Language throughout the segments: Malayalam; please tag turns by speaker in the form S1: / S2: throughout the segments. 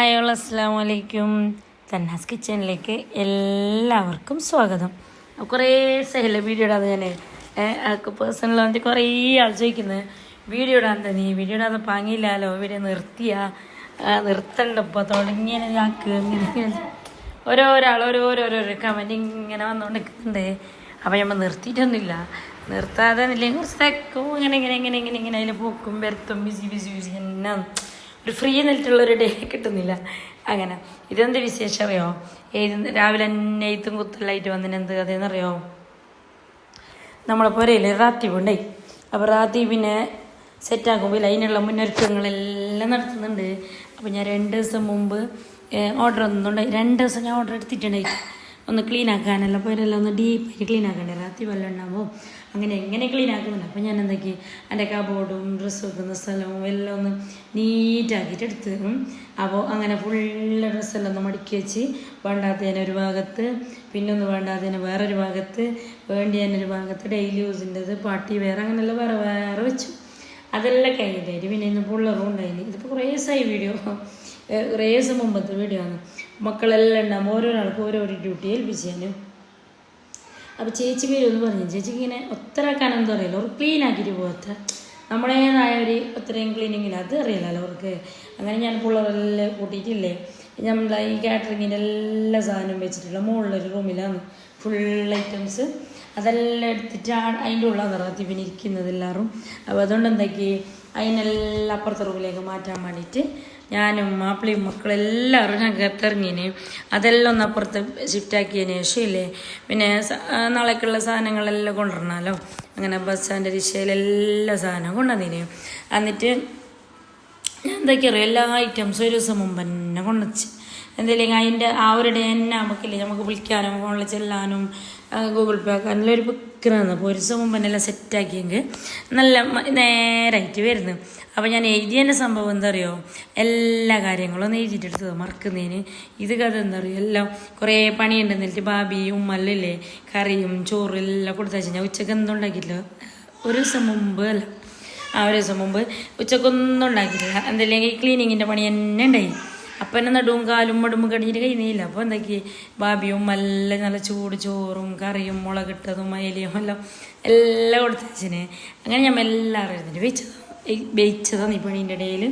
S1: ഹായ് ഓൾ അസ്സാം വലൈക്കും തന്നാസ് കിച്ചണിലേക്ക് എല്ലാവർക്കും സ്വാഗതം. കുറേ സഹല വീഡിയോ ഇടാതെ ഞാൻ ആൾക്ക് പേഴ്സണൽ വന്നിട്ട് കുറേ ആൾ ചോദിക്കുന്നത് വീഡിയോ ഇടാൻ തന്നെ വീഡിയോ ഇടാതെ പാങ്ങിയില്ലല്ലോ വീഡിയോ നിർത്തിയാ നിർത്തണ്ടപ്പോൾ തുടങ്ങിയ ആക്ക് ഓരോരാൾ ഓരോരോരോ കമന്റ് ഇങ്ങനെ വന്നുകൊണ്ടിരിക്കുന്നുണ്ട് അപ്പം നമ്മൾ നിർത്തിയിട്ടൊന്നുമില്ല. നിർത്താതെ ഇല്ലെങ്കിൽ കുറച്ച് തെക്കും ഇങ്ങനെ ഇങ്ങനെ ഇങ്ങനെ ഇങ്ങനെ ഇങ്ങനെ അതിൽ പൂക്കും വരത്തും ബിസി ബിസി ബിസി എന്നാ ഒരു ഫ്രീ നിന്നിട്ടുള്ളൊരു ഡേ കിട്ടുന്നില്ല. അങ്ങനെ. ഇതെന്ത് വിശേഷം അറിയോ? ഏത് രാവിലെ തന്നെ എയ്ത്തും കുത്തലായിട്ട് വന്നതിന് എന്ത് കഥയെന്നറിയോ നമ്മളെ പുരയിൽ റാത്തീവ് ഉണ്ടായി അപ്പോൾ റാത്തീവിനെ സെറ്റാക്കുമ്പോൾ അതിനുള്ള മുന്നൊരുക്കങ്ങളെല്ലാം നടത്തുന്നുണ്ട്. അപ്പോൾ ഞാൻ രണ്ട് ദിവസം മുമ്പ് ഓർഡർ ഒന്നുണ്ടായി രണ്ട് ദിവസം ഞാൻ ഓർഡർ എടുത്തിട്ടുണ്ടായി. ഒന്ന് ക്ലീൻ ആക്കാനല്ല പുരയെല്ലാം ഒന്ന് ഡീപ്പായിട്ട് ക്ലീൻ ആക്കണ്ടേ? റാത്തി വെള്ളം ഉണ്ടാകുമ്പോൾ അങ്ങനെ എങ്ങനെ ക്ലീൻ ആക്കുന്നുണ്ട് അപ്പോൾ ഞാൻ എന്താക്കി എന്റെ കബോർഡും ഡ്രസ്സ് വെക്കുന്ന സ്ഥലവും എല്ലാം ഒന്ന് നീറ്റാക്കിയിട്ട് എടുത്ത് അപ്പോൾ അങ്ങനെ ഫുള്ള് ഡ്രസ്സെല്ലാം ഒന്ന് മടക്കി വെച്ച് വേണ്ടാത്തതിന് ഒരു ഭാഗത്ത് പിന്നൊന്ന് വേണ്ടാത്തതിന് വേറൊരു ഭാഗത്ത് വേണ്ടിയതിനൊരു ഭാഗത്ത് ഡെയിലി യൂസിന്റെത് പാട്ടി വേറെ അങ്ങനെയുള്ള വേറെ വേറെ വെച്ചു. അതെല്ലാം കഴിഞ്ഞിട്ടായിട്ട് പിന്നെ ഇന്ന് പുള്ളറും ഉണ്ടായിന്. ഇതിപ്പോൾ കുറേ ദിവസമായി വീഡിയോ കുറേ ദിവസം മുമ്പത്തെ വീഡിയോ ആണ്. മക്കളെല്ലാം ഉണ്ടാകുമ്പോൾ ഓരോരാൾക്കും ഓരോരോ ഡ്യൂട്ടി ഏൽപ്പിച്ചാലും അപ്പോൾ ചേച്ചി പേര് ഒന്ന് പറഞ്ഞു. ചേച്ചിക്ക് ഇങ്ങനെ ഒത്തരാക്കാൻ എന്താ അറിയില്ല. അവർ ക്ലീൻ ആക്കിയിട്ട് പോകാത്ത നമ്മുടേതായ ഒരു ഒത്രയും ക്ലീനിങ്ങിൽ അത് അറിയില്ലല്ലോ അവർക്ക്. അങ്ങനെ ഞാൻ പിള്ളേരെല്ലാം കൂട്ടിയിട്ടില്ലേ? നമ്മളെ ഈ കാറ്ററിങ്ങിന്റെ എല്ലാ സാധനവും വെച്ചിട്ടുള്ള മുകളിലൊരു റൂമിലാണ് ഫുൾ ഐറ്റംസ് അതെല്ലാം എടുത്തിട്ട് ആ അതിന്റെ ഉള്ള നിറത്തി പിന്നെ ഇരിക്കുന്നത് എല്ലാവരും. അപ്പോൾ അതുകൊണ്ട് എന്താക്കി? അതിനെല്ലാം അപ്പുറത്തെ റൂമിലേക്ക് മാറ്റാൻ വേണ്ടിയിട്ട് ഞാനും മാപ്പിളയും മക്കളെല്ലാവരും ഞങ്ങൾക്ക് കത്തിറങ്ങിന് അതെല്ലാം ഒന്ന് അപ്പുറത്ത് ഷിഫ്റ്റ് ആക്കിയതിന് ശേഷം ഇല്ലേ? പിന്നെ നാളേക്കുള്ള സാധനങ്ങളെല്ലാം കൊണ്ടുവരണമല്ലോ അങ്ങനെ ബസ് ദിശയിലെല്ലാ സാധനവും കൊണ്ടുവന്നിന് എന്നിട്ട് ഞാൻ എന്തൊക്കെയാ അറിയാം എല്ലാ ഐറ്റംസും ഒരു ദിവസം മുമ്പ് തന്നെ കൊണ്ടുവച്ച്. എന്തെങ്കിലും അതിന്റെ ആ ഒരു ഡേ തന്നെ നമുക്കില്ലേ? നമുക്ക് വിളിക്കാനും ഫോണിൽ ചെല്ലാനും ഗൂഗിൾ പേ നല്ല ഒരു ബുക്കിനാണ്. അപ്പോൾ ഒരു ദിവസം മുമ്പെല്ലാം സെറ്റാക്കിയെങ്കിൽ നല്ല നേരായിട്ട് വരുന്നു. അപ്പോൾ ഞാൻ എഴുതിയതിന്റെ സംഭവം എന്താ അറിയോ എല്ലാ കാര്യങ്ങളും ഒന്ന് എഴുതിയിട്ടെടുത്തത് മറക്കുന്നതിന് ഇത് കഥ എന്താ പറയുക എല്ലാം കുറേ പണിയുണ്ട്. എന്നിട്ട് ബാബി ഉമ്മല്ലേ കറിയും ചോറും എല്ലാം കൊടുത്താച്ചു ഞാൻ ഉച്ചയ്ക്ക് എന്തോ ഉണ്ടാക്കിയില്ല ഒരു ദിവസം മുമ്പ് അല്ല. ആ ഒരു ദിവസം മുമ്പ് ഉച്ചക്കൊന്നും ഉണ്ടാക്കിയില്ല എന്തല്ലെങ്കിൽ ക്ലീനിങ്ങിന്റെ പണി തന്നെ ഉണ്ടായി. അപ്പം എന്നെ നടുവും കാലും മടുമ്പും കടിഞ്ഞിട്ട് കഴിഞ്ഞില്ല അപ്പോൾ എന്താക്കി? ബാബിയും നല്ല നല്ല ചൂട് ചോറും കറിയും മുളകിട്ടതും അയലിയും എല്ലാം എല്ലാം കൊടുത്ത് അങ്ങനെ ഞാൻ എല്ലാവരും ഇരുന്നിട്ട് വെച്ചതാണ് വെച്ചതാണ് ഈ പണീന്റെ ഇടയിൽ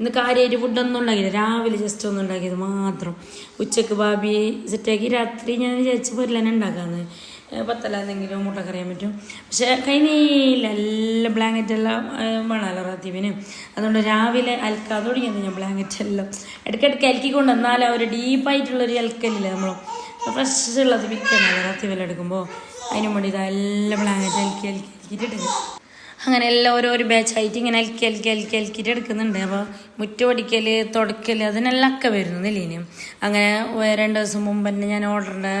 S1: ഇന്ന് കാര്യമായിട്ട് ഫുഡൊന്നും ഉണ്ടാക്കിയില്ല. രാവിലെ ജസ്റ്റ് ഒന്നും ഉണ്ടാക്കിയത് മാത്രം. ഉച്ചയ്ക്ക് ഭാബിയെ സെറ്റാക്കി രാത്രി ഞാൻ ചേച്ചി പൊരുലന്നെ ഉണ്ടാക്കാന്ന്. പത്തല എന്തെങ്കിലും മുട്ട കറിയാൻ പറ്റും. പക്ഷെ കഴിഞ്ഞില്ല എല്ലാം ബ്ലാങ്കറ്റ് എല്ലാം വേണമല്ലോ റാത്തീവിന് അതുകൊണ്ട് രാവിലെ അൽക്കാതെ തുടങ്ങിയത് ഞാൻ ബ്ലാങ്കറ്റ് എല്ലാം ഇടയ്ക്കിടയ്ക്ക് അലക്കിക്കൊണ്ട് എന്നാൽ ആ ഒരു ഡീപ്പായിട്ടുള്ളൊരു അലക്കലില്ലേ നമ്മൾ ഫ്രഷ് ഉള്ളത് വിൽക്കണമല്ലോ റാത്തീവെല്ലാം എടുക്കുമ്പോൾ അതിന് വേണ്ടി ഇതെല്ലാം ബ്ലാങ്കറ്റ് അലക്കി അലക്കി അലക്കിയിട്ടിട്ട് അങ്ങനെ എല്ലാം ഓരോ ഓരോരോ ബാച്ചായിട്ട് ഇങ്ങനെ അലക്കി അലക്കി അലക്കി അലക്കിയിട്ട് എടുക്കുന്നുണ്ട്. അപ്പോൾ മുറ്റമടിക്കൽ തുടക്കൽ അതിനെല്ലാം ഒക്കെ വരുന്നു നിലീനും അങ്ങനെ രണ്ട് ദിവസം മുമ്പ് തന്നെ ഞാൻ ഓർഡറിന്റെ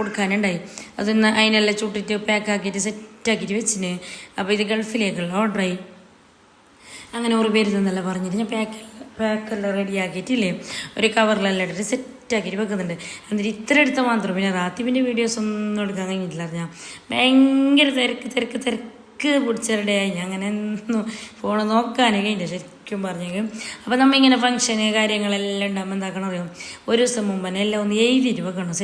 S1: കൊടുക്കാനുണ്ടായി. അതൊന്ന് അതിനെല്ലാം ചുട്ടിട്ട് പാക്കാക്കിയിട്ട് സെറ്റാക്കിയിട്ട് വെച്ചിന്. അപ്പോൾ ഇത് ഗൾഫിലേക്കുള്ള ഓർഡറായി അങ്ങനെ ഒരു പേര് തന്നല്ല പറഞ്ഞിട്ട് ഞാൻ പാക്കെല്ലാം പാക്കെല്ലാം റെഡിയാക്കിയിട്ടില്ലേ ഒരു കവറിലെല്ലാം ഇട്ടിട്ട് സെറ്റാക്കിയിട്ട് വെക്കുന്നുണ്ട്. എന്നിട്ട് ഇത്ര എടുത്താൽ മാത്രം പിന്നെ റാത്തിപ്പിന്റെ വീഡിയോസ് ഒന്നും എടുക്കാൻ കഴിഞ്ഞിട്ടില്ല ഞാൻ ഭയങ്കര തിരക്ക് തിരക്ക് തിരക്ക് പിടിച്ചവരുടെയായി ഞാൻ അങ്ങനെ ഒന്നും ഫോൺ നോക്കാനേ കഴിഞ്ഞില്ല ശരിക്കും പറഞ്ഞെങ്കിൽ. അപ്പോൾ നമ്മൾ ഇങ്ങനെ ഫംഗ്ഷന് കാര്യങ്ങളെല്ലാം ഉണ്ടാകുമ്പോൾ എന്താക്കണം അറിയാം ഒരു ദിവസം മുമ്പ് തന്നെ എല്ലാം ഒന്ന് എഴുതിയിട്ട് വെക്കണം.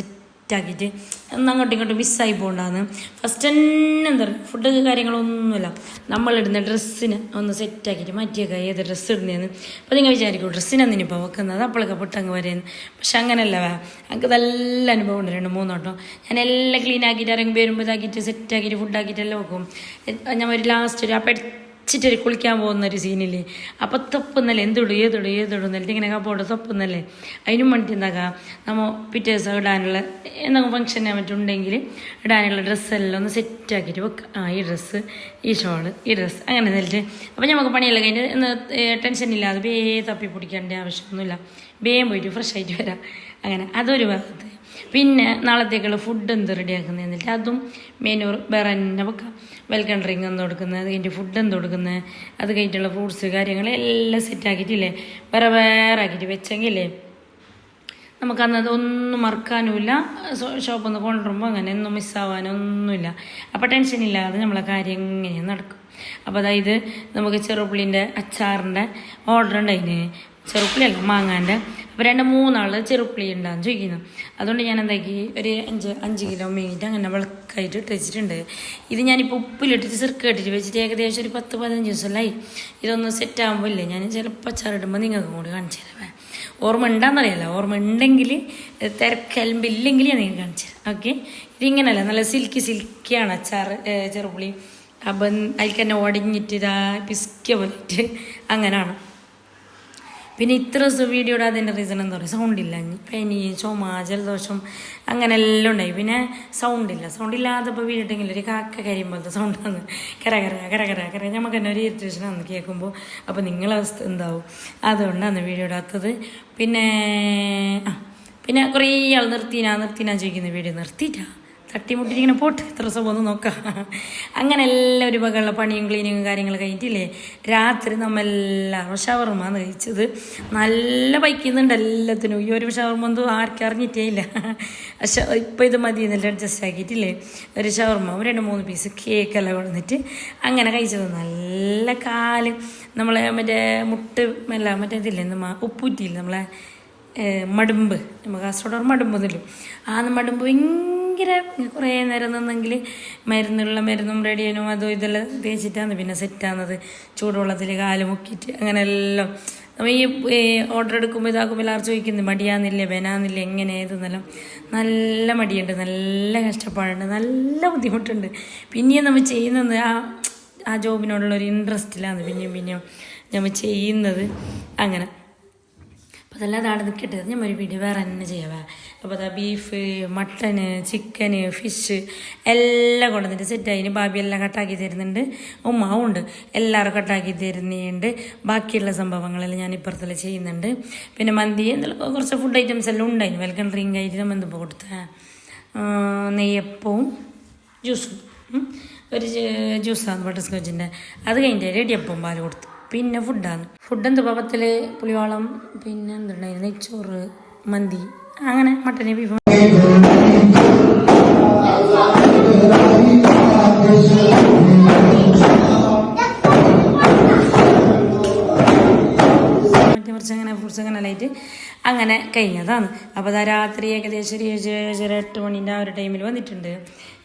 S1: സെറ്റാക്കിയിട്ട് ഒന്ന് അങ്ങോട്ടും ഇങ്ങോട്ടും മിസ്സായി പോകണ്ടാന്ന് ഫസ്റ്റ് തന്നെ എന്താ പറയുക ഫുഡ് കാര്യങ്ങളൊന്നുമില്ല. നമ്മളിടുന്ന ഡ്രസ്സിന് ഒന്ന് സെറ്റാക്കിയിട്ട് മാറ്റിയേക്കാം ഏത് ഡ്രസ്സ് ഇടുന്നതെന്ന് അപ്പോൾ നിങ്ങൾ വിചാരിക്കും ഡ്രസ്സിന് ഇനിയിപ്പോൾ വെക്കുന്നത്? അപ്പോഴൊക്കെ പൊട്ടങ്ങ് വരെയെന്ന് പക്ഷെ അങ്ങനെയല്ല വേ എനിക്ക് നല്ല അനുഭവം ഉണ്ട് രണ്ട് മൂന്നോട്ടം ഞാൻ എല്ലാം ക്ലീൻ ആക്കിയിട്ട് ഇറങ്ങി വരുമ്പോൾ ഇതാക്കിയിട്ട് സെറ്റാക്കിയിട്ട് ഫുഡാക്കിയിട്ട് എല്ലാം വെക്കും. ഞാൻ ഒരു ലാസ്റ്റ് ഒരു അപ്പം വെച്ചിട്ട് കുളിക്കാൻ പോകുന്ന ഒരു സീനില്ലേ? അപ്പോൾ തപ്പുന്നല്ലേ? എന്തിടും ഏതിടും ഏതിടും എന്നിട്ട് ഇങ്ങനെ കപ്പോട്ട് തപ്പുന്നല്ലേ? അതിനും വേണ്ടിയിട്ട് എന്താക്കാം? നമ്മൾ പിറ്റേ ദിവസം ഇടാനുള്ള എന്തെങ്കിലും ഫംഗ്ഷനെ മറ്റുണ്ടെങ്കിൽ ഇടാനുള്ള ഡ്രസ്സെല്ലാം ഒന്ന് സെറ്റാക്കിയിട്ട് വെക്കുക ആ ഈ ഡ്രസ്സ് ഈ ഷോൾ ഈ ഡ്രസ്സ് അങ്ങനെ എന്നിട്ട്. അപ്പോൾ നമുക്ക് പണിയെല്ലാം കഴിഞ്ഞ് ടെൻഷൻ ഇല്ലാതെ ബേ തപ്പി പിടിക്കേണ്ട ആവശ്യമൊന്നുമില്ല. വേഗം പോയിട്ട് ഫ്രഷ് ആയിട്ട് വരാം. അങ്ങനെ. അതൊരു ഭാഗത്ത്. പിന്നെ നാളത്തേക്കുള്ള ഫുഡ് എന്ത് റെഡിയാക്കുന്നത് എന്നിട്ട് അതും മെനൂർ വേറെ തന്നെ വെക്കാം. വെൽക്കം ഡ്രിങ്ക് എന്ത് കൊടുക്കുന്നത് അത് കഴിഞ്ഞിട്ട് ഫുഡ് എന്ത് കൊടുക്കുന്നത് അത് കഴിഞ്ഞിട്ടുള്ള ഫ്രൂട്ട്സ് കാര്യങ്ങൾ എല്ലാം സെറ്റ് ആക്കിയിട്ടില്ലേ? വേറെ വേറെ ആക്കിയിട്ട് വെച്ചെങ്കിലേ നമുക്കന്ന് അതൊന്നും മറക്കാനുമില്ല. ഷോപ്പിൽ നിന്ന് കൊണ്ടുവരുമ്പോൾ അങ്ങനെ ഒന്നും മിസ്സാവാനൊന്നുമില്ല അപ്പോൾ ടെൻഷൻ ഇല്ലാതെ നമ്മളെ കാര്യം ഇങ്ങനെ നടക്കും. അപ്പോൾ അതായത് നമുക്ക് ചെറുപുള്ളിന്റെ അച്ചാറിന്റെ ഓർഡർ ഉണ്ടായിന് ചെറുപ്പുള്ളിയല്ല മാങ്ങാന്റെ അപ്പോൾ രണ്ട് മൂന്നാൾ ചെറുപ്പുളി ഉണ്ടാകും ചോദിക്കുന്നു. അതുകൊണ്ട് ഞാൻ എന്താക്കി? ഒരു അഞ്ച് അഞ്ച് കിലോ മീനിട്ട് അങ്ങനെ വിളക്കായിട്ട് ഇട്ട് വെച്ചിട്ടുണ്ട്. ഇത് ഞാനിപ്പോൾ ഉപ്പിലിട്ടിട്ട് ചെറുക്ക് ഇട്ടിട്ട് വെച്ചിട്ട് ഏകദേശം ഒരു പത്ത് പതിനഞ്ച് ദിവസമല്ലായി. ഇതൊന്ന് സെറ്റ് ആകുമ്പോൾ ഇല്ലേ ഞാൻ ചിലപ്പോൾ ചാറിടുമ്പോൾ നിങ്ങൾക്ക് കൂടി കാണിച്ചു തരാം. ഓർമ്മ ഉണ്ടാകുന്നറിയാലോ ഓർമ്മ ഉണ്ടെങ്കിൽ തിരക്കലമ്പില്ലെങ്കിൽ ഞാൻ നിങ്ങൾക്ക് കാണിച്ചു തരാം. ഓക്കെ? ഇതിങ്ങനല്ല നല്ല സിൽക്കി സിൽക്കിയാണ് അച്ചാർ ചെറുപുളി. അപ്പം അതിൽ തന്നെ ഒടിഞ്ഞിട്ട് ഇതാ പിസ്ക്കിയ പോലിട്ട് അങ്ങനെയാണ് പിന്നെ ഇത്ര ദിവസം വീഡിയോ ഇടാതിന്റെ റീസൺ എന്താ പറയുക സൗണ്ടില്ല പനി ചുമ ജലദോഷം അങ്ങനെ എല്ലാം ഉണ്ടായി. പിന്നെ സൗണ്ടില്ല സൗണ്ട് ഇല്ലാത്തപ്പോൾ വീഡിയോ ഇട്ടെങ്കിൽ ഒരു കാക്ക കരിയും പോലത്തെ സൗണ്ടാണ് കരകര കരകര കര നമുക്ക് തന്നെ ഒരു ഇറിറ്റേഷനാണ് കേൾക്കുമ്പോൾ അപ്പോൾ നിങ്ങളെ അവസ്ഥ എന്താവും? അതുകൊണ്ടാണ് വീഡിയോ ഇടാത്തത് പിന്നെ പിന്നെ കുറേ ആൾ നിർത്തിനാ നിർത്തിനാ ചോദിക്കുന്ന വീഡിയോ നിർത്തിയിട്ടാ തട്ടിമുട്ടിട്ട് ഇങ്ങനെ പോട്ട് എത്ര ദിവസം ഒന്ന് നോക്കാം. അങ്ങനെ എല്ലാം ഒരു വകയുള്ള പണിയും ക്ലീനിങ്ങും കാര്യങ്ങളും കഴിഞ്ഞിട്ടില്ലേ? രാത്രി നമ്മളെല്ലാവരും ഷവർമാന്ന് കഴിച്ചത്. നല്ല പൈക്കുന്നുണ്ട് എല്ലാത്തിനും. ഈ ഒരു ഷവർമ ഒന്നും ആർക്കും അറിഞ്ഞിട്ടേ ഇല്ല. പക്ഷെ ഇപ്പം ഇത് മതി എന്നിട്ട് അഡ്ജസ്റ്റ് ആക്കിയിട്ടില്ലേ? ഒരു ഷവർമ രണ്ട് മൂന്ന് പീസ് കേക്കെല്ലാം കൊടുത്തിട്ട് അങ്ങനെ കഴിച്ചത്. നല്ല കാൽ നമ്മളെ മറ്റേ മുട്ട് അല്ല മറ്റേ ഇതില്ലേ? നമ്മ ഉപ്പൂറ്റിയില്ല? നമ്മളെ മടുമ്പ്. നമ്മൾ കാസർഗോഡ് മടുമ്പ് എന്നില്ല ആ മടുമ്പ് ഭയങ്കര കുറേ നേരം നിന്നെങ്കിൽ മരുന്നുള്ള മരുന്നും റെഡിയനും അതും ഇതെല്ലാം തേച്ചിട്ടാണ് പിന്നെ സെറ്റാകുന്നത്. ചൂടുവെള്ളത്തിൽ കാൽ മുക്കിയിട്ട് അങ്ങനെ എല്ലാം നമ്മൾ ഈ ഓർഡർ എടുക്കുമ്പോൾ ഇതാക്കുമ്പോൾ എല്ലാവരും ചോദിക്കുന്നത് മടിയാന്നില്ല വേനാന്നില്ല എങ്ങനെ ഏതെന്നെല്ലാം നല്ല മടിയുണ്ട് നല്ല കഷ്ടപ്പാടുണ്ട് നല്ല ബുദ്ധിമുട്ടുണ്ട്. പിന്നെയും നമ്മൾ ചെയ്യുന്നത് ആ ആ ജോബിനോടുള്ള ഒരു ഇൻട്രസ്റ്റിലാണ് പിന്നെയും പിന്നെയും നമ്മൾ ചെയ്യുന്നത്. അങ്ങനെ. അതെല്ലാം അതാണ് നിൽക്കട്ടെ ഞാൻ ഒരു വീഡിയോ വേറെ തന്നെ ചെയ്യാവേ. അപ്പോൾ അതാ ബീഫ് മട്ടന് ചിക്കന് ഫിഷ് എല്ലാം കൊണ്ടുവന്നിട്ട് സെറ്റ് അതിന് ബാബി എല്ലാം കട്ടാക്കി തരുന്നുണ്ട്. ഉമ്മാവും ഉണ്ട് എല്ലാവരും കട്ടാക്കി തരുന്നുണ്ട്. ബാക്കിയുള്ള സംഭവങ്ങളെല്ലാം ഞാൻ ഇപ്പുറത്തെല്ലാം ചെയ്യുന്നുണ്ട്. പിന്നെ മന്തി എന്തെല്ലാം കുറച്ച് ഫുഡ് ഐറ്റംസ് എല്ലാം ഉണ്ടായിരുന്നു വെൽക്കം ഡ്രിങ്ക് ആയിട്ട് നമ്മൾ എന്തിപ്പോൾ കൊടുത്ത? നെയ്യപ്പവും ജ്യൂസും. ഒരു ജ്യൂസാണ് ബട്ടർ സ്കോച്ചിന്റെ അത് കഴിഞ്ഞിട്ട് റെഡിയപ്പം പാൽ കൊടുത്തു. പിന്നെ ഫുഡാണ്. ഫുഡ് എന്ത് പാപത്തിൽ പുളിവാളം പിന്നെ എന്തുണ്ടായി നെയ്ച്ചോറ് മന്തി അങ്ങനെ മട്ടനെ ബീഫ്. അങ്ങനെ കഴിഞ്ഞതാണ്. അപ്പോൾ അതാ രാത്രി ഏകദേശം ഒരു ഏഴ് എട്ട് മണീന്റെ ആ ഒരു ടൈമിൽ വന്നിട്ടുണ്ട്.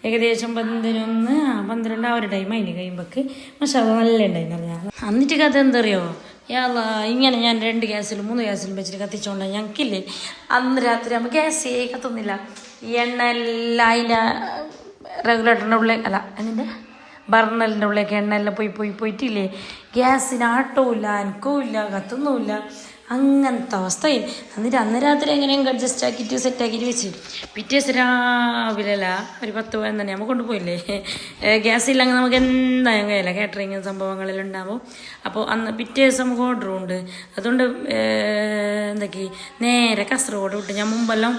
S1: ഏകദേശം ആ പന്ത്രണ്ട് ആ ഒരു ടൈം അതിന് കഴിയുമ്പോൾക്ക് അത് നല്ല ഉണ്ടായിരുന്നു എന്നിട്ട് കഥ എന്തറിയോ? ഇങ്ങനെ ഞാൻ രണ്ട് ഗ്യാസിലും മൂന്ന് ഗ്യാസിലും വെച്ചിട്ട് കത്തിച്ചോണ്ട ഞങ്ങൾക്കില്ലേ അന്ന് രാത്രി ആകുമ്പോൾ ഗ്യാസ് കത്തുന്നില്ല ഈ എണ്ണ എല്ലാം അതിന്റെ റെഗുലേറ്ററിന്റെ ഉള്ളിൽ അല്ല അതിന്റെ ബർണലിന്റെ ഉള്ളിലേക്ക് എണ്ണ എല്ലാം പോയി പോയി പോയിട്ടില്ലേ? ഗ്യാസിന് ആട്ടവും ഇല്ല എനിക്കും ഇല്ല കത്തുന്നുമില്ല. അങ്ങനത്തെ അവസ്ഥയിൽ എന്നിട്ട് അന്ന് രാത്രി എങ്ങനെയും അഡ്ജസ്റ്റ് ആക്കിയിട്ട് സെറ്റ് ആക്കിയിട്ട് വെച്ച്. പിറ്റേ ദിവസം രാവിലെ അല്ല ഒരു പത്ത് പതിനൊന്ന് നമ്മൾ കൊണ്ടുപോയില്ലേ? ഗ്യാസ് ഇല്ലെങ്കിൽ നമുക്ക് എന്തായാലും കഴിയില്ല കാറ്ററിങ് സംഭവങ്ങളെല്ലാം ഉണ്ടാവും. അപ്പോൾ അന്ന് പിറ്റേ ദിവസം നമുക്ക് ഓർഡറും ഉണ്ട്. അതുകൊണ്ട് എന്തൊക്കെ? നേരെ കാസർഗോഡ് വിട്ട് ഞാൻ മുമ്പെല്ലാം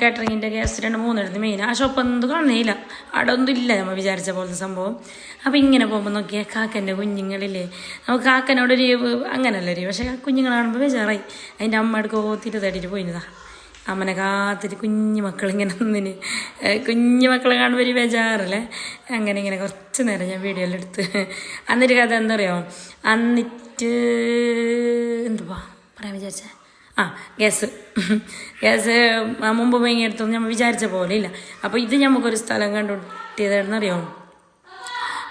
S1: കാറ്ററിങ്ങിന്റെ ഗ്യാസ് രണ്ട് മൂന്നിടത്ത് മെയിൻ ആ ഷോപ്പ് ഒന്നും കാണുന്നില്ല. അവിടെ ഒന്നും ഇല്ല നമ്മൾ വിചാരിച്ച പോലത്തെ സംഭവം. അപ്പോൾ ഇങ്ങനെ പോകുമ്പോൾ നോക്കിയാൽ കാക്കന്റെ കുഞ്ഞുങ്ങളില്ലേ. നമുക്ക് കാക്കനോടൊരു അങ്ങനല്ല ഒരു പക്ഷേ കുഞ്ഞുങ്ങൾ കാണുമ്പോൾ ബേജാറായി. അതിന്റെ അമ്മ എടുക്കോ ഓത്തിട്ട് തേടിയിട്ട് പോയിരുന്നതാ അമ്മനെ കാത്തിട്ട് കുഞ്ഞു മക്കളിങ്ങനെ ഒന്നിന് കുഞ്ഞു മക്കളെ കാണുമ്പോൾ ഒരു ബേജാറല്ലേ? അങ്ങനെ ഇങ്ങനെ കുറച്ച് നേരം ഞാൻ വീഡിയോയിൽ എടുത്ത്. അന്നൊരു കഥ എന്താ പറയുക അന്നിട്ട് എന്തുവാ പറയാൻ വിചാരിച്ചേ? ആ ഗ്യാസ് ഗ്യാസ് മുമ്പ് വാങ്ങിയെടുത്തൊന്നും നമ്മൾ വിചാരിച്ച പോലെ ഇല്ല. അപ്പോൾ ഇത് നമുക്കൊരു സ്ഥലം കണ്ടുപിട്ടിയതാണെന്നറിയോ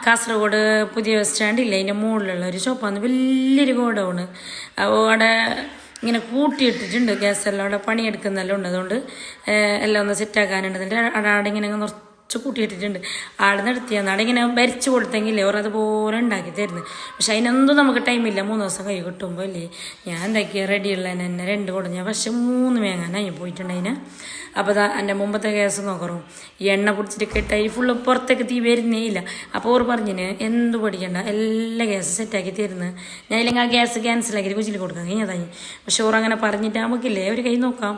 S1: കാസർഗോഡ് പുതിയ ബസ് സ്റ്റാൻഡ് ഇല്ല? അതിന്റെ മുകളിലുള്ള ഒരു ഷോപ്പാണ് വലിയൊരു ഗോഡൗണ്. അവിടെ ഇങ്ങനെ കൂട്ടിയിട്ടിട്ടുണ്ട് ഗ്യാസ് എല്ലാം. അവിടെ പണിയെടുക്കുന്നെല്ലാം ഉണ്ട്. അതുകൊണ്ട് എല്ലാം ഒന്ന് സെറ്റാക്കാനുണ്ട് എന്നിട്ട് അവിടെ ഇങ്ങനെ അങ്ങ് കുറച്ച് കൂട്ടിയിട്ടിട്ടുണ്ട് ആടെ നടത്തിയെന്നാണ് ഇങ്ങനെ വരച്ച് കൊടുത്തെങ്കിലേ ഓർ അതുപോലെ ഉണ്ടാക്കി തരുന്നത് പക്ഷെ അതിനൊന്നും നമുക്ക് ടൈമില്ല മൂന്ന് ദിവസം കൈ കിട്ടുമ്പോൾ അല്ലേ? ഞാൻ എന്താക്കിയ? റെഡിയുള്ള തന്നെ രണ്ട് കൊടുഞ്ഞ പക്ഷെ മൂന്ന് വേങ്ങാനായി പോയിട്ടുണ്ട് അതിന് അപ്പോൾ അതാ എന്റെ മുമ്പത്തെ കേസ് നോക്കറും ഈ എണ്ണ പിടിച്ചിട്ട് കെട്ടായി ഫുള്ള് പുറത്തേക്ക് തീ വരുന്നേ ഇല്ല. അപ്പോൾ ഓർ പറഞ്ഞിന് എന്ത് പഠിക്കണ്ട എല്ലാ ഗ്യാസ് സെറ്റാക്കി തരുന്നത് ഞാൻ ഇല്ലെങ്കിൽ ആ ഗ്യാസ് ക്യാൻസലാക്കി കുച്ചിൽ കൊടുക്കാം. കഴിഞ്ഞതായി പക്ഷെ ഓർ അങ്ങനെ പറഞ്ഞിട്ട് നമുക്കില്ലേ? ഒരു കൈ നോക്കാം.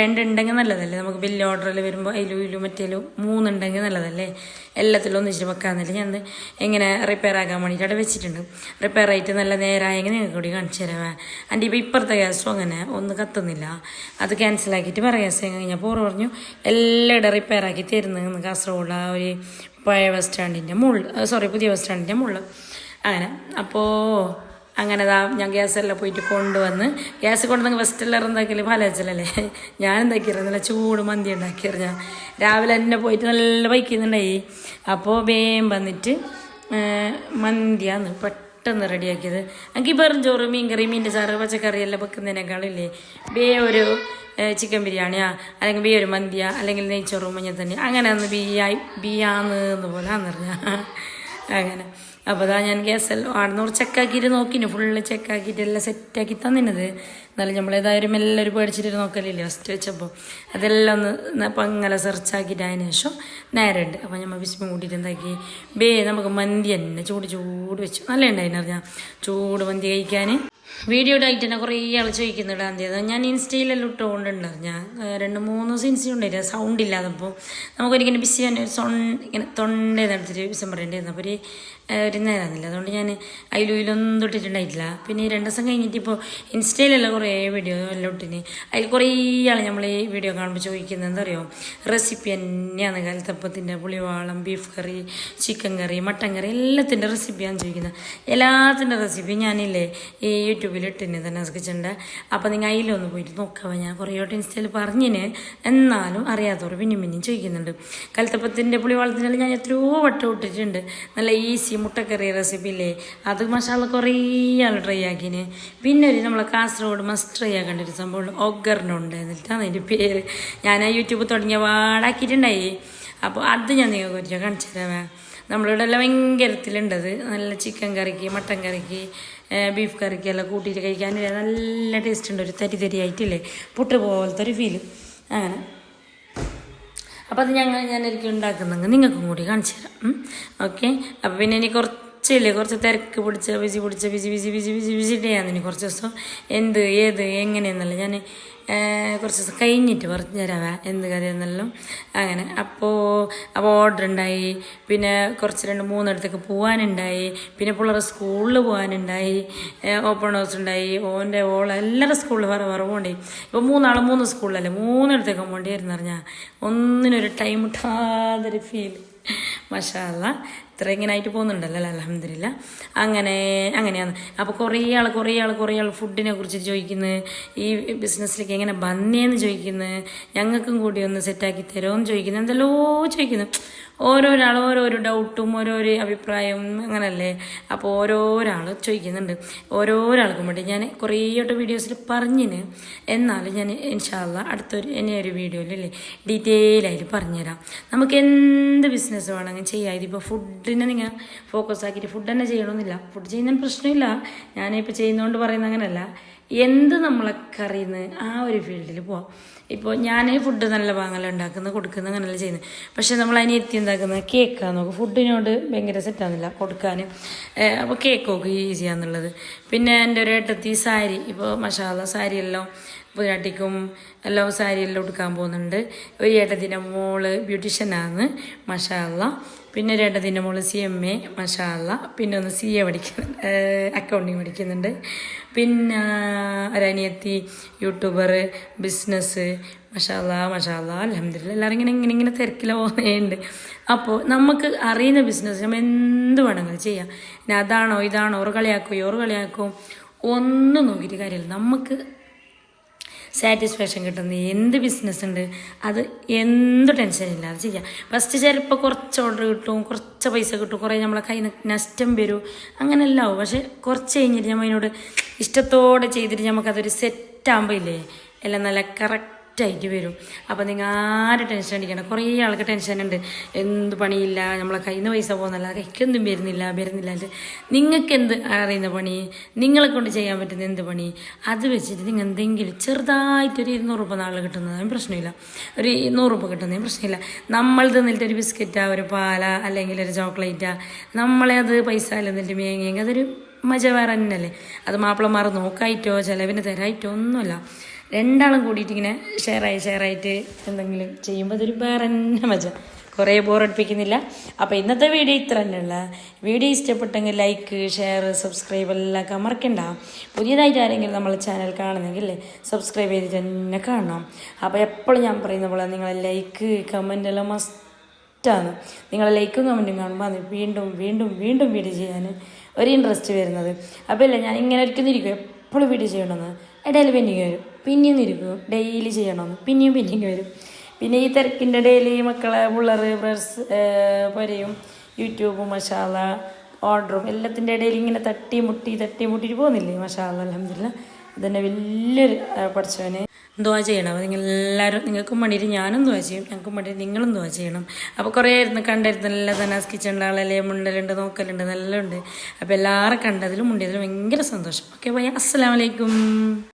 S1: രണ്ടുണ്ടെങ്കിൽ നല്ലതല്ലേ? നമുക്ക് ബില്ല് ഓർഡറിൽ വരുമ്പോൾ അതിലും ഇതിലും മറ്റേലും മൂന്നുണ്ടെങ്കിൽ നല്ലതല്ലേ? എല്ലാത്തിലും ഒന്നിച്ചിട്ട് വെക്കാന്നില്ല ഞാൻ എങ്ങനെ റിപ്പയർ ആക്കാൻ വേണ്ടിയിട്ട് അവിടെ വെച്ചിട്ടുണ്ട്. റിപ്പയർ ആയിട്ട് നല്ല നേരായെങ്കിൽ നിങ്ങൾക്ക് കൂടി കാണിച്ചു തരാം. എന്റെ ഇപ്പോൾ ഇപ്പുറത്തെ ഗ്യാസും അങ്ങനെ ഒന്ന് കത്തുന്നില്ല. അത് ക്യാൻസലാക്കിയിട്ട് വേറെ ഗ്യാസ് കഴിഞ്ഞാൽ പോറ് പറഞ്ഞു എല്ലായിടെ റിപ്പയർ ആക്കി തരുന്നത് കാസർഗോഡ് ആ ഒരു പഴയ ബസ് സ്റ്റാൻഡിന്റെ മുകളിൽ. സോറി പുതിയ ബസ് സ്റ്റാൻഡിന്റെ മുകളിൽ. അങ്ങനെ. അപ്പോൾ അങ്ങനെ ദാ ഞാൻ ഗ്യാസ് എല്ലാം പോയിട്ട് കൊണ്ടുവന്ന് ഗ്യാസ് കൊണ്ടുവന്ന് ഫസ്റ്റെല്ലാം എന്താക്കിയാൽ പല വെച്ചല്ലേ ഞാൻ എന്താക്കിയത്? നല്ല ചൂട് മന്തി ഉണ്ടാക്കിയത് ഞാൻ. രാവിലെ തന്നെ പോയിട്ട് നല്ല വൈക്കുന്നുണ്ടായി അപ്പോൾ വേം വന്നിട്ട് മന്തിയാന്ന് പെട്ടെന്ന് റെഡിയാക്കിയത്. എനിക്ക് വെറും ചോറ് മീൻകറി മീന്റെ ചാറ് പച്ചക്കറി എല്ലാം വെക്കുന്നതിനേക്കാളില്ലേ? വേ ഒരു ചിക്കൻ ബിരിയാണിയാ അല്ലെങ്കിൽ ബി ഒരു മന്തിയാ അല്ലെങ്കിൽ നെയ്ച്ചോറും മഞ്ഞ തന്നെ അങ്ങനെ ഒന്ന് ബിയായി ബിയാന്ന് പോലെ അന്നറിഞ്ഞ അങ്ങനെ. അപ്പോൾ അതാ ഞാൻ ഗ്യാസ് ആടുന്നൂറ് ചെക്കാക്കിയിട്ട് നോക്കിനു. ഫുള്ള് ചെക്കാക്കിയിട്ട് എല്ലാം സെറ്റാക്കി തന്നിനത് എന്നാലും നമ്മളേതായാലും എല്ലാവരും പേടിച്ചിട്ട് നോക്കലില്ലേ? ഫസ്റ്റ് വെച്ചപ്പോൾ അതെല്ലാം ഒന്ന് പങ്ങല സെർച്ച് ആക്കിയിട്ട് അതിന് ശേഷം നേരെ ഉണ്ട് അപ്പോൾ നമ്മൾ വിസ്മി കൂട്ടിയിട്ട് എന്താക്കി? ബേ നമുക്ക് മന്തി തന്നെ ചൂട് ചൂട് വെച്ചു. നല്ല ഉണ്ടായിരുന്നു അറിഞ്ഞാൽ ചൂട് മന്തി കഴിക്കാൻ വീഡിയോ ആയിട്ട് തന്നെ കുറേ ആൾ ചോദിക്കുന്നുണ്ട് അന്ത്യത് ഞാൻ ഇൻസ്റ്റയിലെല്ലാം ഇട്ടുകൊണ്ടുണ്ട് ഞാൻ രണ്ട് മൂന്ന് ദിവസം ഇൻസ്റ്റ സൗണ്ട് ഇല്ലാതപ്പോൾ നമുക്കൊരിക്കലും ബിസി തന്നെ ഒരു ഇങ്ങനെ തൊണ്ടേ നടത്തിയിട്ട് വിസം പറയേണ്ടിയിരുന്നു അപ്പോൾ ഒരു ഒരു നേരമായിരുന്നില്ല അതുകൊണ്ട് ഞാൻ അതിലൊന്നും തൊട്ടിട്ടുണ്ടായിട്ടില്ല. പിന്നെ രണ്ട് ദിവസം കഴിഞ്ഞിട്ട് ഇപ്പോൾ ഇൻസ്റ്റയിലെല്ലാം കുറേ വീഡിയോ എല്ലാം ഇട്ടിന്. അതിൽ കുറേ ആൾ നമ്മൾ ഈ വീഡിയോ കാണുമ്പോൾ ചോദിക്കുന്നത് എന്താ പറയുക റെസിപ്പി തന്നെയാണ് കലത്തപ്പത്തിന്റെ പുളിവാളം beef curry chicken curry mutton curry എല്ലാത്തിന്റെ റെസിപ്പിയാണ് ചോദിക്കുന്നത്. എല്ലാത്തിന്റെ റെസിപ്പി ഞാനില്ലേ ഈ യൂട്യൂബിൽ ഇട്ടിന് തന്നെ കിച്ചന്റെ അപ്പോൾ നിങ്ങൾ അതിലൊന്ന് പോയിട്ട് നോക്കുക ഞാൻ കുറേ വട്ടം ഇൻസ്റ്റയിൽ പറഞ്ഞിന്. എന്നാലും അറിയാത്തവർ പിന്നെയും പിന്നെയും ചോദിക്കുന്നുണ്ട്. കലത്തപ്പത്തിന്റെ പുളിവാളത്തിനെല്ലാം ഞാൻ എത്രയോ വട്ടം ഇട്ടിട്ടുണ്ട്. നല്ല ഈസി മുട്ടക്കറി റെസിപ്പി ഇല്ലേ അത് മസാല കുറേ ആൾ ട്രൈ ആക്കിന്. പിന്നെ ഒരു നമ്മളെ കാസർഗോഡ് മസ്റ്റ് ട്രൈ ആക്കേണ്ട ഒരു സംഭവം ഒഗറിനുണ്ട്. എന്നിട്ടാണ് അതിന്റെ പേര്. ഞാൻ ആ യൂട്യൂബ് തുടങ്ങിയ വാടാക്കിയിട്ടുണ്ടായി അപ്പോൾ അത് ഞാൻ നിങ്ങൾക്ക് കുറിച്ച് കാണിച്ചു തരാമേ നമ്മളിവിടെ എല്ലാം ഭയങ്കരത്തിലുണ്ടത്. നല്ല ചിക്കൻ കറിക്ക് മട്ടൻ കറിക്ക് ബീഫ് കറിക്ക് എല്ലാം കൂട്ടിയിട്ട് കഴിക്കാൻ നല്ല ടേസ്റ്റ് ഉണ്ട്. ഒരു തരി തരി ആയിട്ടില്ലേ? പുട്ട് പോലത്തെ ഒരു ഫീൽ അങ്ങനെ. അപ്പോൾ അത് ഞങ്ങൾ ഞാനായിരിക്കും ഉണ്ടാക്കുന്നെങ്കിൽ നിങ്ങൾക്കും കൂടി കാണിച്ചു തരാം. ഓക്കെ അപ്പോൾ പിന്നെ ഇനി കുറച്ചില്ലേ കുറച്ച് തിരക്ക് പിടിച്ച ബിസി പിടിച്ച ബിസി ബിസി ബിസി ബിസി ചെയ്യാൻ ഇനി കുറച്ച് ദിവസം. എന്ത് ഏത് എങ്ങനെയെന്നല്ല. ഞാൻ കുറച്ച് ദിവസം കഴിഞ്ഞിട്ട് പറഞ്ഞു തരാവേ എന്ത് കഥയെന്നല്ലോ അങ്ങനെ. അപ്പോൾ അപ്പോൾ ഓർഡർ ഉണ്ടായി. പിന്നെ കുറച്ച് രണ്ട് മൂന്നിടത്തേക്ക് പോകാനുണ്ടായി പിന്നെ പിള്ളേർ സ്കൂളിൽ പോകാനുണ്ടായി ഓപ്പൺ ഹൗസ് ഉണ്ടായി. ഓന്റെ ഓൾ എല്ലാവരുടെ സ്കൂളിൽ വേറെ വേറെ പോകണ്ടേ ഇപ്പോൾ മൂന്നാൾ മൂന്ന് സ്കൂളിലല്ലേ? മൂന്നിടത്തേക്ക് പോകേണ്ടി പറഞ്ഞാൽ ഒന്നിനൊരു ടൈം കിട്ടാതൊരു ഫീൽ മഷാല്ല ഇത്ര ആയിട്ട് പോകുന്നുണ്ടല്ലോ അല്ലേ? അലഹമില്ല അങ്ങനെ അങ്ങനെയാണ്. അപ്പോൾ കുറേ ആൾ കുറേ ആൾ കുറേ ആൾ ഫുഡിനെ കുറിച്ച് ചോദിക്കുന്നത് ഈ ബിസിനസ്സിലേക്ക് എങ്ങനെ വന്നേന്ന് ചോദിക്കുന്നത് ഞങ്ങൾക്കും കൂടി ഒന്ന് സെറ്റാക്കി തരുമോ എന്ന് ചോദിക്കുന്നത് എന്തെല്ലോ ചോദിക്കുന്നു. ഓരോരാൾ ഓരോരോ ഡൗട്ടും ഓരോരോ അഭിപ്രായവും അങ്ങനല്ലേ? അപ്പോൾ ഓരോരാൾ ചോദിക്കുന്നുണ്ട്. ഓരോരാൾക്കും വേണ്ടി ഞാൻ കുറേ വട്ടം വീഡിയോസിൽ പറഞ്ഞിന്. എന്നാലും ഞാൻ ഇൻഷാല്ല അടുത്തൊരു എന്നെ ഒരു വീഡിയോയിലല്ലേ ഡീറ്റെയിൽ ആയിട്ട് പറഞ്ഞുതരാം. നമുക്ക് എന്ത് ബിസിനസ് വേണമെങ്കിൽ ചെയ്യാം. ഇതിപ്പോൾ ഫുഡിനെ നിങ്ങൾ ഫോക്കസ് ആക്കിയിട്ട് ഫുഡ് തന്നെ ചെയ്യണമെന്നില്ല ഫുഡ് ചെയ്യുന്ന പ്രശ്നമില്ല. ഞാനിപ്പോൾ ചെയ്യുന്നതുകൊണ്ട് പറയുന്ന അങ്ങനെയല്ല എന്ത് നമ്മളെ കറിയുന്നത് ആ ഒരു ഫീൽഡിൽ പോവാം. ഇപ്പോൾ ഞാൻ ഫുഡ് നല്ല വാങ്ങല ഉണ്ടാക്കുന്നത് കൊടുക്കുന്നത് അങ്ങനെയല്ല ചെയ്യുന്നത് പക്ഷേ നമ്മൾ അതിനെ എത്തി എന്താക്കുന്നത് കേക്കാന്ന് നോക്കും. ഫുഡിനോട് ഭയങ്കര സെറ്റാകുന്നില്ല കൊടുക്കാൻ അപ്പോൾ കേക്ക് നോക്കും ഈസിയാന്നുള്ളത് പിന്നെ എന്റെ ഒരു ഏട്ടത്തി സാരി ഇപ്പോൾ മഷാല സാരി എല്ലാം പുതിനാട്ടിക്കും എല്ലാം സാരിയെല്ലാം ഉടുക്കാൻ പോകുന്നുണ്ട്. ഒരു ഏട്ടത്തിന്റെ മോൾ ബ്യൂട്ടീഷ്യനാണ് മഷാല്ല പിന്നെ ഒരു ഏട്ടത്തിന്റെ മോൾ സി എം എ മഷാല്ല പിന്നെ ഒന്ന് സി എ പഠിക്കുന്നുണ്ട് അക്കൗണ്ടിങ് പഠിക്കുന്നുണ്ട്. പിന്നെ ഒരനിയത്തി യൂട്യൂബർ ബിസിനസ് മഷാല്ല മഷാല്ല അലഹമില്ല എല്ലാവരും ഇങ്ങനെ ഇങ്ങനെ ഇങ്ങനെ തിരക്കില പോകുന്നുണ്ട്. അപ്പോൾ നമുക്ക് അറിയുന്ന ബിസിനസ് നമ്മൾ എന്ത് വേണമെങ്കിലും ചെയ്യാം. പിന്നെ അതാണോ ഇതാണോ ഓർ കളിയാക്കോ ഓർ കളിയാക്കോ. ഒന്നും നോക്കിയിട്ട് കാര്യമില്ല. നമുക്ക് സാറ്റിസ്ഫാക്ഷൻ കിട്ടുന്നത് എന്ത് ബിസിനസ് ഉണ്ട് അത് എന്ത് ടെൻഷൻ ഇല്ലാതെ ചെയ്യാം. ഫസ്റ്റ് ചിലപ്പോൾ കുറച്ച് ഓർഡർ കിട്ടും കുറച്ച് പൈസ കിട്ടും കുറേ നമ്മളെ കയ്യിൽ നഷ്ടം വരും. അങ്ങനെയല്ല ആവും. പക്ഷെ കുറച്ച് കഴിഞ്ഞിട്ട് നമ്മൾ അതിനോട് ഇഷ്ടത്തോടെ ചെയ്തിട്ട് നമുക്കതൊരു സെറ്റ് ആകുമ്പോൾ ഇല്ലേ? എല്ലാം നല്ല കറക്റ്റ് ആയിട്ട് വരും. അപ്പോൾ നിങ്ങൾ ആരും ടെൻഷൻ അടിക്കണം കുറേ ആൾക്ക് ടെൻഷൻ ഉണ്ട്. എന്ത് പണിയില്ല നമ്മളെ കയ്യിൽ നിന്ന് പൈസ പോകുന്നില്ല കൈക്കൊന്നും വരുന്നില്ല വരുന്നില്ല. നിങ്ങൾക്ക് എന്ത് അറിയുന്ന പണി? നിങ്ങളെ കൊണ്ട് ചെയ്യാൻ പറ്റുന്ന എന്ത് പണി? അത് വെച്ചിട്ട് നിങ്ങൾ എന്തെങ്കിലും ചെറുതായിട്ടൊരു ഇരുന്നൂറ് രൂപ നാളെ കിട്ടുന്നതും പ്രശ്നമില്ല. ഒരു നൂറ് രൂപ കിട്ടുന്നതും പ്രശ്നമില്ല. നമ്മൾ തിന്നിട്ട് ഒരു ബിസ്ക്കറ്റാ ഒരു പാല അല്ലെങ്കിൽ ഒരു ചോക്ലേറ്റാ നമ്മളെ അത് പൈസ അല്ലെന്നിട്ട് മേങ്ങിയെങ്കിൽ അതൊരു മജ വേറെ തന്നെയല്ലേ അത് മാപ്പിളമാർ നോക്കായിട്ടോ ചിലവിന് തരായിട്ടോ ഒന്നുമല്ല. രണ്ടാളും കൂടിയിട്ട് ഇങ്ങനെ ഷെയറായി ഷെയറായിട്ട് എന്തെങ്കിലും ചെയ്യുമ്പോൾ അതൊരു വേറെ തന്നെ മജ കുറേ ബോറടിപ്പിക്കുന്നില്ല അപ്പോൾ ഇന്നത്തെ വീഡിയോ ഇത്ര തന്നെയുള്ള. വീഡിയോ ഇഷ്ടപ്പെട്ടെങ്കിൽ ലൈക്ക് ഷെയർ സബ്സ്ക്രൈബ് എല്ലാം മറക്കണ്ട പുതിയതായിട്ട് ആരെങ്കിലും നമ്മളെ ചാനൽ കാണുന്നെങ്കിൽ സബ്സ്ക്രൈബ് ചെയ്ത് തന്നെ കാണണം. അപ്പോൾ എപ്പോഴും ഞാൻ പറയുന്ന പോലെ നിങ്ങളെ ലൈക്ക് കമന്റ് എല്ലാം മസ്റ്റാണ് നിങ്ങളെ ലൈക്കും കമന്റും കാണുമ്പോൾ അത് വീണ്ടും വീണ്ടും വീണ്ടും വീഡിയോ ചെയ്യാൻ ഒരു ഇൻട്രസ്റ്റ് വരുന്നത്. അപ്പോൾ ഇല്ല ഞാൻ ഇങ്ങനെ ഒരിക്കലും എപ്പോഴും വീഡിയോ ചെയ്യണമെന്ന് ഇടയിൽ പെൻഡിങ് വരും. പിന്നെയും ഇരിക്കും ഡെയിലി ചെയ്യണമെന്ന് പിന്നെയും പിന്നെയും വരും. പിന്നെ ഈ തിരക്കിന്റെ ഡെയിലി മക്കളെ പിള്ളേർ ബ്രസ് പൊരയും യൂട്യൂബും മസാല ഓർഡറും എല്ലാത്തിന്റെ ഇടയിൽ ഇങ്ങനെ തട്ടി മുട്ടി തട്ടി മുട്ടിയിട്ട് പോകുന്നില്ലേ? മസാല അലഹമില്ല അതന്നെ വലിയൊരു പഠിച്ചവന്. എന്തുവാ ചെയ്യണം. നിങ്ങൾ എല്ലാവരും നിങ്ങൾക്കും വേണ്ടിയിട്ട് ഞാനും എന്തുവാ ചെയ്യും. ഞങ്ങൾക്കും വേണ്ടിയിട്ട് നിങ്ങളും എന്തുവാ ചെയ്യണം. അപ്പോൾ കുറേ ആയിരുന്നു കണ്ടായിരുന്നു നല്ല തന്നെ കിച്ചണിന്റെ ആളല്ലേ മുണ്ടലുണ്ട് നോക്കലുണ്ട് നല്ല ഉണ്ട്. അപ്പോൾ എല്ലാവരും കണ്ടതിലും മുണ്ടിയതിലും ഭയങ്കര സന്തോഷം. ഓക്കെ ബൈ അസ്സലാമലൈക്കും